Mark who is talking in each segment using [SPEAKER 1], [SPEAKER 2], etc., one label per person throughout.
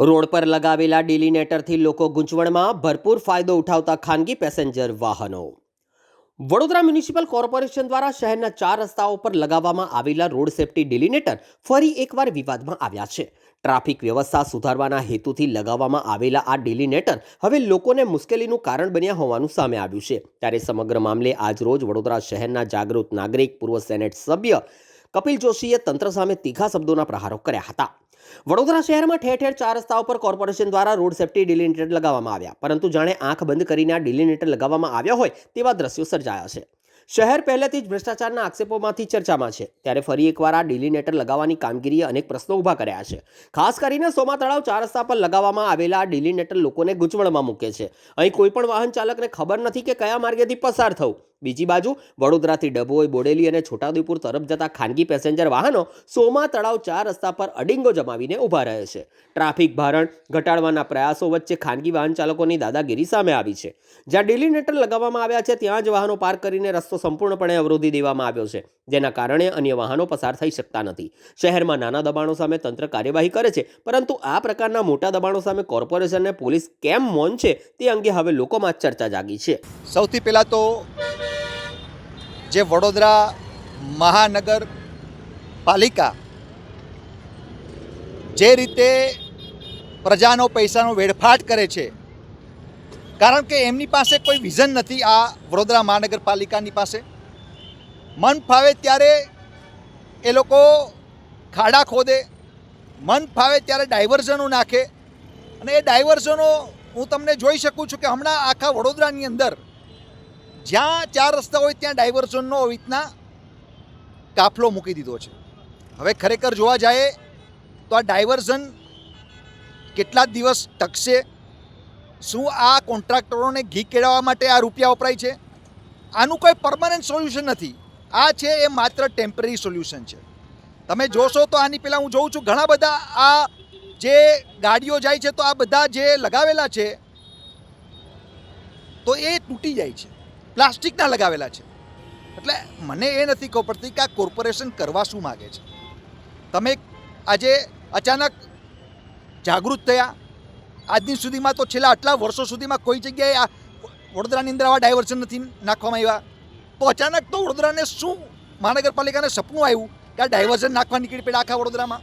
[SPEAKER 1] Road પર લગાવેલા ડિલિનેટરથી લોકો ગૂંચવણમાં ભરપૂર ફાયદો ઉઠાવતા ખાનગી પેસેન્જર વાહનો. વડોદરા મ્યુનિસિપલ કોર્પોરેશન દ્વારા શહેરના ચાર રસ્તાઓ પર લગાવવામાં આવેલા રોડ સેફટી ડિલિનેટર ફરી એકવાર વિવાદમાં આવ્યા છે. ટ્રાફિક વ્યવસ્થા સુધારવાના હેતુથી લગાવવામાં આવેલા આ ડિલિનેટર હવે લોકોને મુશ્કેલીનું કારણ બન્યા હોવાનું સામે આવ્યું છે. ત્યારે સમગ્ર મામલે આજરોજ વડોદરા શહેરના જાગૃત નાગરિક, પૂર્વ સેનેટ સભ્ય કપિલ જોશીએ તંત્ર સામે તીખા શબ્દોના પ્રહારો કર્યા હતા. વડોદરા શહેરમાં ઠેર ઠેર ચાર રસ્તાઓ પર કોર્પોરેશન દ્વારા રોડ સેફટી ડિલિનેટર લગાવવામાં આવ્યા. પરંતુ જાણે આંખ બંધ કરીને આ ડિલિનેટર લગાવવામાં આવ્યા હોય તેવા દ્રશ્યો સર્જાયા છે. શહેર પહેલેથી જ ભ્રષ્ટાચારના આક્ષેપોમાંથી ચર્ચામાં છે. ત્યારે ફરી એકવાર આ ડિલિનેટર લગાવવાની કામગીરીએ અનેક પ્રશ્નો ઊભા કર્યા છે. ખાસ કરીને સોમા તળાવ ચાર રસ્તા પર લગાવવામાં આવેલા આ ડિલિનેટર લોકોને ગૂંચવણમાં મૂકે છે. અહીં કોઈપણ વાહન ચાલકને ખબર નથી કે કયા માર્ગેથી પસાર થવું. બીજી બાજુ વડોદરાથી ડભોઈ, બોડેલી અને છોટાઉદેપુર તરફ જતા ખાનગી પેસેન્જર વાહનો સોમા તળાવ ચાર રસ્તા પર અડિંગો જમાવીને ઊભા રહે છે. ટ્રાફિક ભારણ ઘટાડવાના પ્રયાસો વચ્ચે ખાનગી વાહન ચાલકોની દાદાગીરી સામે આવી છે. જ્યાં ડિલિનેટર લગાવવામાં આવ્યા છે, ત્યાં જ વાહનો પાર્ક કરીને રસ્તો સંપૂર્ણપણે અવરોધી દેવામાં આવ્યો છે, જેના કારણે અન્ય વાહનો પસાર થઈ શકતા નથી. શહેરમાં નાના દબાણો સામે તંત્ર કાર્યવાહી કરે છે, પરંતુ આ પ્રકારના મોટા દબાણો સામે કોર્પોરેશન અને પોલીસ કેમ મૌન છે તે અંગે હવે લોકોમાં ચર્ચા જાગી છે.
[SPEAKER 2] સૌથી પહેલાં તો જે વડોદરા મહાનગર પાલિકા જે રીતે પ્રજાનો પૈસાનો વેડફાટ કરે છે, કારણ કે એમની પાસે કોઈ વિઝન નથી આ વડોદરા મહાનગરપાલિકાની પાસે. મન ફાવે ત્યારે એ લોકો ખાડા ખોદે, મન ફાવે ત્યારે ડાયવર્ઝનો નાખે. અને એ ડાયવર્ઝનો હું તમને જોઈ શકું છું કે હમણાં આખા વડોદરાની અંદર જ્યાં ચાર રસ્તા હોય ત્યાં ડાયવર્ઝનનો રીતના કાફલો મૂકી દીધો છે. હવે ખરેખર જોવા જાય તો આ ડાયવર્ઝન કેટલા દિવસ ટકશે? શું આ કોન્ટ્રાક્ટરોને ઘી કેળવવા માટે આ રૂપિયા વપરાય છે? આનું કોઈ પરમાનન્ટ સોલ્યુશન નથી. આ છે એ માત્ર ટેમ્પરરી સોલ્યુશન છે. તમે જોશો તો આની પહેલાં હું જોઉં છું ઘણા બધા આ જે ગાડીઓ જાય છે તો આ બધા જે લગાવેલા છે, તો એ તૂટી જાય છે. પ્લાસ્ટિકના લગાવેલા છે. એટલે મને એ નથી ખબર પડતી કે આ કોર્પોરેશન કરવા શું માગે છે. તમે આજે અચાનક જાગૃત થયા. આજની સુધીમાં તો છેલ્લા આટલા વર્ષો સુધીમાં કોઈ જગ્યાએ આ વડોદરાની અંદર આવા ડાયવર્ઝન નથી નાખવામાં આવ્યા. તો અચાનક તો વડોદરાને શું મહાનગરપાલિકાને સપનું આવ્યું કે આ ડાયવર્ઝન નાખવા નીકળી પડ્યા આખા વડોદરામાં?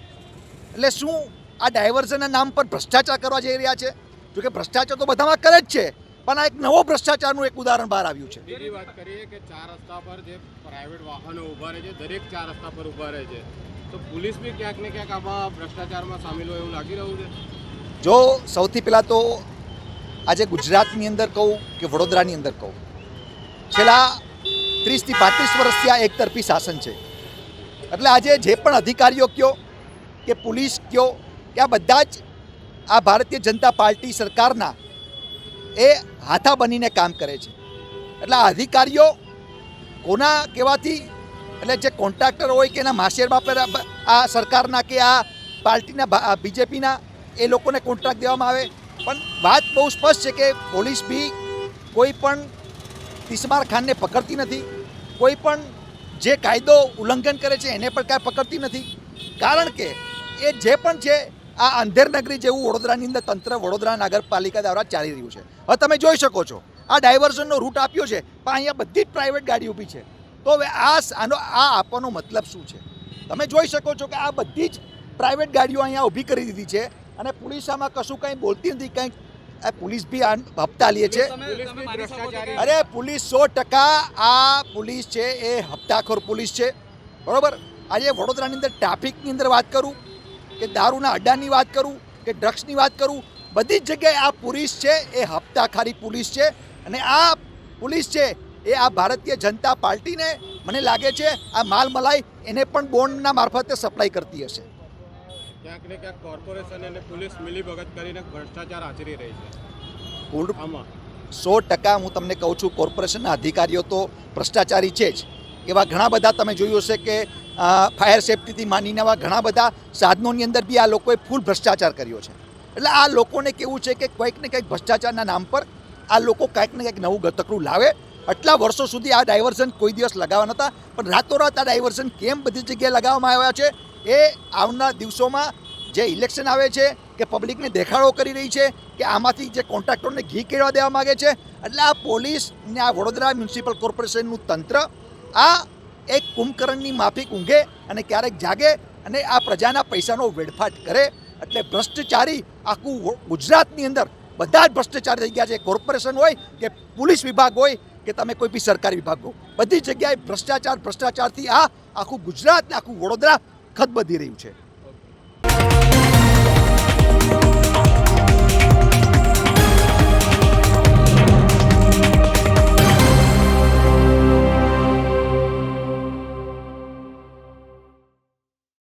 [SPEAKER 2] એટલે શું આ ડાયવર્ઝનના નામ પર ભ્રષ્ટાચાર કરવા જઈ રહ્યા છે? જોકે ભ્રષ્ટાચાર તો બધામાં કરે જ છે. પણ આ એક નવો ભ્રષ્ટાચારનું એક ઉદાહરણ બહાર આવ્યું છે.
[SPEAKER 3] બીજી વાત કરીએ કે ચાર રસ્તા પર જે પ્રાઇવેટ વાહનો ઊભા રહે છે દરેક ચાર રસ્તા પર ઊભા રહે છે તો પોલીસ બી ક્યાંક ને ક્યાંક આમાં ભ્રષ્ટાચારમાં સામેલ હોય એવું લાગી રહ્યું છે?
[SPEAKER 2] જો સૌથી પહેલાં તો આજે ગુજરાતની અંદર કહું કે વડોદરાની અંદર કહું. છેલ્લા ત્રીસથી પાંત્રીસ વર્ષથી આ એકતરફી શાસન છે. એટલે આજે જે પણ અધિકારીઓ કયો કે પોલીસ કયો કે આ બધા જ આ ભારતીય જનતા પાર્ટી સરકારના એ હાથા બનીને કામ કરે છે. એટલે આ અધિકારીઓ કોના કહેવાથી, એટલે જે કોન્ટ્રાક્ટર હોય કે એના માશેર બાપર આ સરકારના કે આ પાર્ટીના બીજેપીના, એ લોકોને કોન્ટ્રાક્ટ દેવામાં આવે. પણ વાત બહુ સ્પષ્ટ છે કે પોલીસ બી કોઈ પણ તિસ્માર ખાનને પકડતી નથી. કોઈ પણ જે કાયદો ઉલ્લંઘન કરે છે એને પણ કાંઈ પકડતી નથી. કારણ કે એ જે પણ છે આ અંધેર નગરી જેવું વડોદરાની અંદર તંત્ર વડોદરા નગરપાલિકા દ્વારા ચાલી રહ્યું છે. હવે તમે જોઈ શકો છો આ ડાયવર્ઝનનો રૂટ આપ્યો છે પણ અહીંયા બધી જ પ્રાઇવેટ ગાડી ઊભી છે. તો હવે આ આનો આ આપવાનો મતલબ શું છે? તમે જોઈ શકો છો કે આ બધી જ પ્રાઇવેટ ગાડીઓ અહીંયા ઊભી કરી દીધી છે અને પોલીસ આમાં કશું કંઈ બોલતી નથી કંઈ આ પોલીસ બી હપ્તા લે છે. અરે પોલીસ સો ટકા આ પોલીસ છે એ હપ્તાખોર પોલીસ છે. બરોબર? આજે વડોદરાની અંદર ટ્રાફિકની અંદર વાત કરું. કે દારૂના અડ્ડાની વાત કરું કે ડ્રગ્સની વાત કરું બધી જ જગ્યાએ આ પોલીસ છે એ હપ્તાખારી પોલીસ છે અને આ પોલીસ છે એ આ ભારતીય જનતા પાર્ટીને મને લાગે છે આ માલ મલાઈ એને પણ બોન્ડના મારફતે સપ્લાય કરતી હશે.
[SPEAKER 3] ક્યાંક ને ક્યાંક કોર્પોરેશન અને પોલીસ મિલીભગત કરીને ભ્રષ્ટાચાર આચરી રહી છે.
[SPEAKER 2] સો ટકા હું તમને કહું છું કોર્પોરેશનના અધિકારીઓ તો ભ્રષ્ટાચારી છે જ. એવા ઘણા બધા તમે જોયું હશે કે ફાયર સેફટીથી માનીને એવા ઘણા બધા સાધનોની અંદર બી આ લોકોએ ફૂલ ભ્રષ્ટાચાર કર્યો છે. એટલે આ લોકોને કેવું છે કે કંઈક ને કંઈક ભ્રષ્ટાચારના નામ પર આ લોકો કંઈક ને કંઈક નવું ગતકડું લાવે. આટલા વર્ષો સુધી આ ડાયવર્ઝન કોઈ દિવસ લગાવવા નહોતા પણ રાતોરાત આ ડાયવર્ઝન કેમ બધી જગ્યાએ લગાવવામાં આવ્યા છે? એ આવનાર દિવસોમાં જે ઇલેક્શન આવે છે, કે પબ્લિકને દેખાડો કરી રહી છે, કે આમાંથી જે કોન્ટ્રાક્ટરને ઘી કેળવા દેવા માગે છે, એટલે આ પોલીસ ને આ વડોદરા મ્યુનિસિપલ કોર્પોરેશનનું તંત્ર આ એક કુંભકર્ણની માફિક ઊંઘે અને ક્યારેક જાગે અને આ પ્રજાના પૈસાનો વેડફાટ કરે એટલે ભ્રષ્ટાચારી આખું ગુજરાતની અંદર બધા જ ભ્રષ્ટાચાર થઈ ગયા છે. કોર્પોરેશન હોય કે પોલીસ વિભાગ હોય કે તમે કોઈ બી સરકારી વિભાગ હો, બધી જગ્યાએ ભ્રષ્ટાચાર, ભ્રષ્ટાચારથી આ આખું ગુજરાત આખું વડોદરા ખદબદી રહ્યું છે.